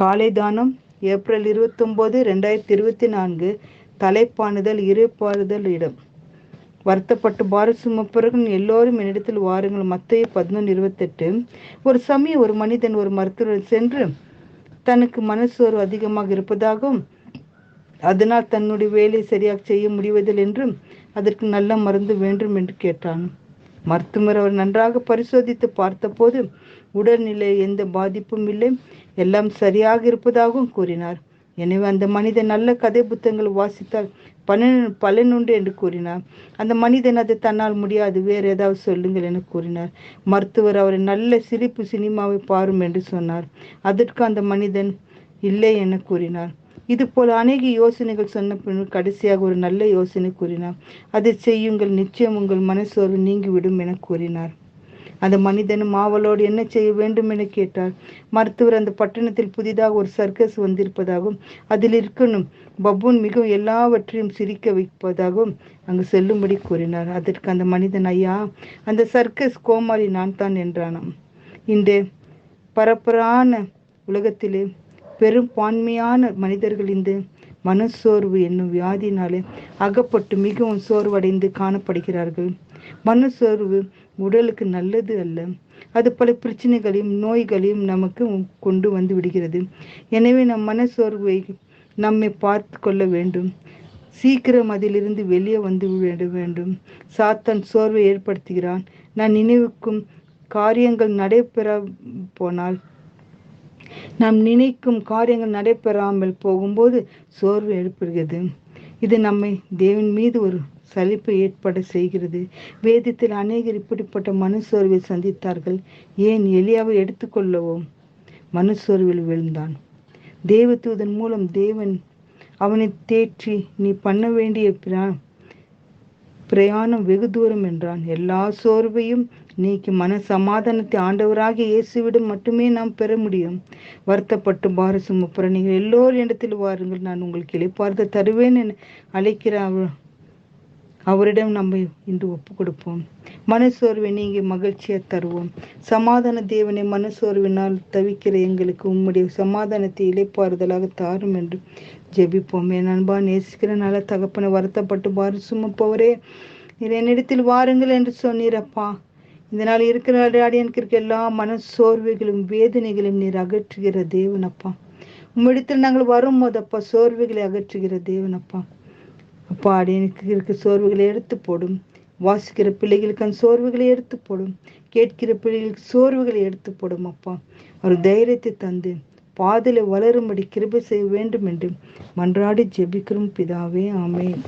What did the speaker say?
காலை தானம் ஏப்ரல் இருபத்தொம்போது ரெண்டாயிரத்தி இருபத்தி நான்கு தலைப்பானுதல் இருப்பாறுதல் இடம் வருத்தப்பட்டு பாரத் சுமப்பவர்கள் எல்லோரும் என்னிடத்தில் வாருங்கள். மத்திய பதினொன்று இருபத்தெட்டு. ஒரு சமயம் ஒரு மனிதன் ஒரு மருத்துவர் சென்று தனக்கு மனசோர்வு அதிகமாக இருப்பதாகவும் அதனால் தன்னுடைய வேலை சரியாக செய்ய முடிவதில்லை என்றும் அதற்கு நல்ல மருந்து வேண்டும் என்று கேட்டான். மருத்துவர் அவர் நன்றாக பரிசோதித்து பார்த்தபோது உடல்நிலை எந்த பாதிப்பும் இல்லை. எல்லாம் சரியாக இருப்பதாகவும் கூறினார். எனவே அந்த மனிதன் நல்ல கதை புத்தகங்கள் வாசித்தால் பலன் பலனுண்டு என்று கூறினார். அந்த மனிதன் அது தன்னால் முடியாது வேறு ஏதாவது சொல்லுங்கள் என கூறினார். மருத்துவர் அவரை நல்ல சிரிப்பு சினிமாவை பாரும் என்று சொன்னார். அதற்கு அந்த மனிதன் இல்லை என கூறினார். இதுபோல் அநேக யோசனைகள் சொன்ன பின் கடைசியாக ஒரு நல்ல யோசனை கூறினார். அதை செய்யுங்கள் நிச்சயம் உங்கள் மனசோர்வு நீங்கிவிடும் என கூறினார். அந்த மனிதன் மாவலோடு என்ன செய்ய வேண்டும் என கேட்டார் மருத்துவர் அந்த பட்டணத்தில் புதிதாக ஒரு சர்க்கஸ் வந்திருப்பதாகவும் அதில் இருக்கணும். பப்புன் மிகவும் எல்லாவற்றையும் சிரிக்க வைப்பதாகவும் அங்கு செல்லும்படி கூறினார். அதற்கு அந்த மனிதன் ஐயா அந்த சர்க்கஸ் கோமாளி நான் தான் என்றானாம். இந்த பரப்பரான உலகத்திலே பெரும் பான்மையான மனிதர்கள் இந்த மனசோர்வு என்னும் வியாதினாலே அகப்பட்டு மிகவும் சோர்வடைந்து காணப்படுகிறார்கள். மனசோர்வு உடலுக்கு நல்லது அல்ல. அது பல பிரச்சனைகளையும் நோய்களையும் நமக்கு கொண்டு வந்து விடுகிறது. எனவே நம் மனசோர்வை நம்மை பார்த்து கொள்ள வேண்டும். சீக்கிரம் அதிலிருந்து வெளியே வந்து விட வேண்டும். சாத்தான் சோர்வை ஏற்படுத்துகிறான். நான் நினைவுக்கும் காரியங்கள் நடைபெற போனால் நாம் நினைக்கும் காரியங்கள் நடைபெறாமல் போகும்போது சோர்வு ஏற்படுகிறது. இது நம்மை தேவன் மீது ஒரு சலிப்பு ஏற்பட செய்கிறது. வேதத்தில் அநேகர் இப்படிப்பட்ட மனுசோர்வை சந்தித்தார்கள். ஏன் எலியாவை எடுத்துக்கொள்ளவோ மனுசோர்வில் விழுந்தான். தேவதூதன் மூலம் தேவன் அவனை தேற்றி நீ பண்ண வேண்டிய பிரயாணம் வெகு தூரம் என்றான். எல்லா சோர்வையும் நீக்கி மன சமாதானத்தை ஆண்டவராக இயேசுவிடம் மட்டுமே நாம் பெற முடியும். வருத்தப்பட்டு பார சுமப்புற நீங்கள் எல்லோரும் இடத்தில் வாருங்கள் நான் உங்களுக்கு இழைப்பார்த்த தருவேன் என அழைக்கிற அவரிடம் நம்ம இன்று ஒப்பு கொடுப்போம் மனசோர்வை நீங்க மகிழ்ச்சியை தருவோம். சமாதான தேவனை மனசோர்வினால் தவிக்கிற எங்களுக்கு உம்முடைய சமாதானத்தை இழைப்பாறுதலாக தாரும் என்று ஜெபிப்போம். என் அன்பா நேசிக்கிற நல்ல தகப்பனை வருத்தப்பட்டு பாரு சுமப்பவரே. என்னிடத்தில் வாருங்கள் என்று சொன்னீரப்பா. இந்த நாள் இருக்கிற அடியானுக்கு இருக்க எல்லா மன சோர்வுகளும் வேதனைகளும் நீர் அகற்றுகிற தேவனப்பா. உம்மிடத்தில் நாங்கள் வரும்போதப்பா சோர்வுகளை அகற்றுகிற தேவனப்பா. அப்பா அடியனுக்கு இருக்க சோர்வுகளை எடுத்து போடும். வாசிக்கிற பிள்ளைகளுக்கு அந்த சோர்வுகளை எடுத்து போடும். கேட்கிற பிள்ளைகளுக்கு சோர்வுகளை எடுத்து போடும் அப்பா. ஒரு தைரியத்தை தந்து பாதில வளரும்படி கிருபை செய்ய வேண்டும் என்று மன்றாடி ஜெபிக்கிறோம் பிதாவே ஆமேன்.